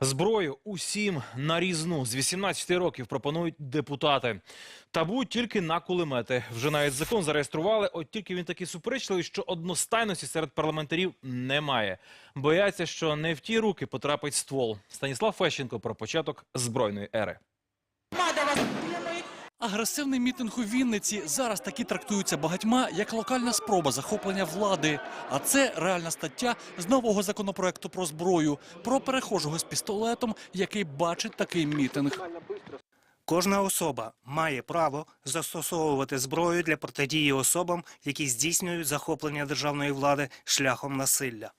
Зброю усім на різну з 18 років пропонують депутати. Табу тільки на кулемети. Вже навіть закон зареєстрували. От тільки він такий суперечливий, що одностайності серед парламентарів немає. Бояться, що не в ті руки потрапить ствол. Станіслав Фещенко про початок збройної ери. Агресивний мітинг у Вінниці зараз такі трактуються багатьма як локальна спроба захоплення влади. А це реальна стаття з нового законопроекту про зброю, про перехожого з пістолетом, який бачить такий мітинг. Кожна особа має право застосовувати зброю для протидії особам, які здійснюють захоплення державної влади шляхом насилля.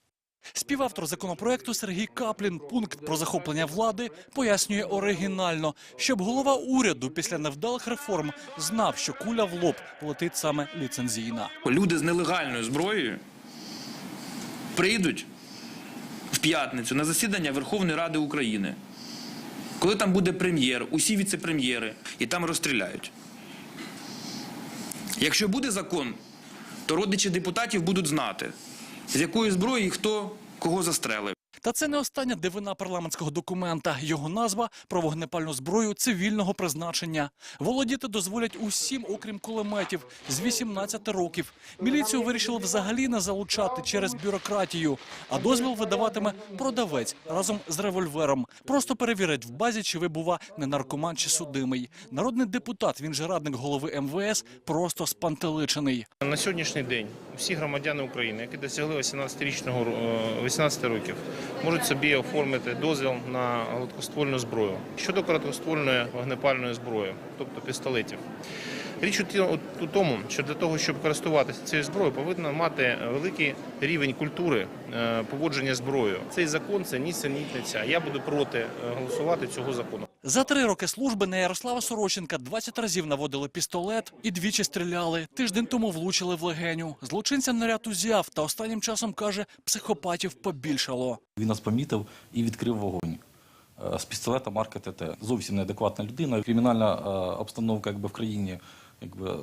Співавтор законопроекту Сергій Каплін пункт про захоплення влади пояснює оригінально, щоб голова уряду після невдалих реформ знав, що куля в лоб летить саме ліцензійна. люди з нелегальною зброєю прийдуть в п'ятницю на засідання Верховної Ради України, коли там буде прем'єр, усі віце-прем'єри, і там розстріляють. Якщо буде закон, то родичі депутатів будуть знати, з якої зброї хто кого застрелив. Та це не остання дивина парламентського документа. Його назва про вогнепальну зброю цивільного призначення. Володіти дозволять усім, окрім кулеметів, з 18 років. Міліцію вирішили взагалі не залучати через бюрократію, а дозвіл видаватиме продавець разом з револьвером. Просто перевірять в базі, чи ви бува не наркоман чи судимий. Народний депутат, він же радник голови МВС, просто спантеличений. На сьогоднішній день всі громадяни України, які досягли 18-річного е, 18 років, можуть собі оформити дозвіл на гладкоствольну зброю. Щодо короткоствольної вогнепальної зброї, тобто пістолетів. Річ у ті- у тому, що для того, щоб користуватися цією зброєю, повинна мати великий рівень культури е, поводження зброєю. Цей закон це нісенітниця. Я буду проти е, голосувати цього закону. За три роки служби на Ярослава Сороченка 20 разів наводили пістолет і двічі стріляли. Тиждень тому влучили в легеню. Злочинця наряд узяв та останнім часом каже, психопатів побільшало. Він нас помітив і відкрив вогонь з пістолета марки ТТ. Зовсім неадекватна людина. Кримінальна е, обстановка якби, в країні якби,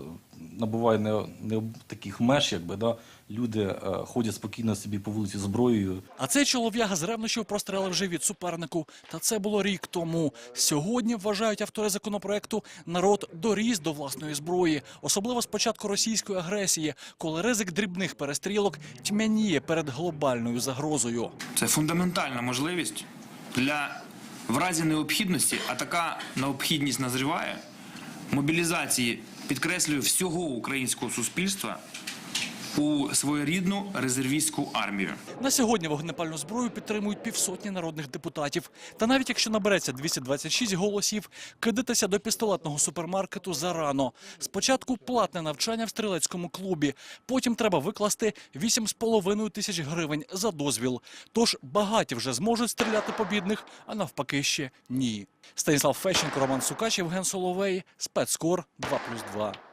набуває не, не таких меж, якби, да? люди е, ходять спокійно собі по вулиці зброєю. А цей чолов'яга з ревнощів прострелив живіт супернику. Та це було рік тому. Сьогодні вважають автори законопроекту, народ доріс до власної зброї, особливо з початку російської агресії, коли ризик дрібних перестрілок тьмяніє перед глобальною загрозою. Це фундаментальна можливість для в разі необхідності, а така необхідність назріває, мобілізації, підкреслюю, всього українського суспільства у своєрідну резервістську армію. На сьогодні вогнепальну зброю підтримують півсотні народних депутатів. Та навіть якщо набереться 226 голосів, кидатися до пістолетного супермаркету зарано. Спочатку платне навчання в стрілецькому клубі, потім треба викласти 8,5 тисяч гривень за дозвіл. Тож багаті вже зможуть стріляти по бідних, а навпаки ще ні. Станіслав Фещенко, Роман Сукач, Євген Соловей, спецкор 2+,2.